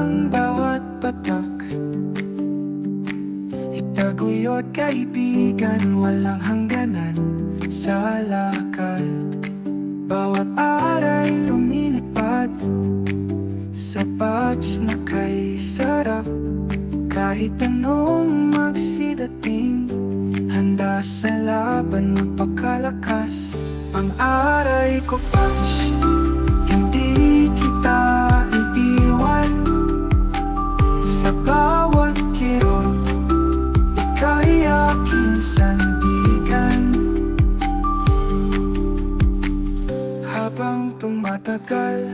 ang bawat patak Itaguyod kaibigan, walang hangganan sa lakal. Bawat aray lumilipad Sa patch na kay sarap. Kahit anong magsidating Handa sa laban, napakalakas Ang aray ko patch Habang tumatagal?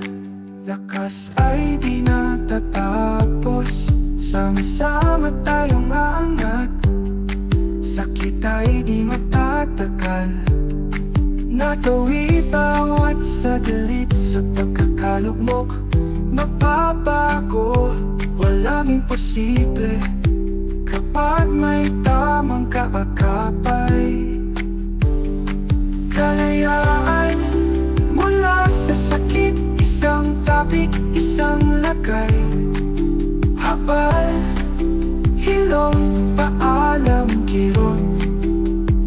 Lakas ay di natatapos. Sama-sama tayong aangat. Sakit ay di matatagal. Natawi bawat saglit sa pagkakalugmok. Mapapago, walang imposible. Kapag may tamang kaakapay Kalayaan Tapik, isang lagay Habal, hilong, paalam, kirot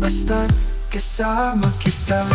Basta't kasama kita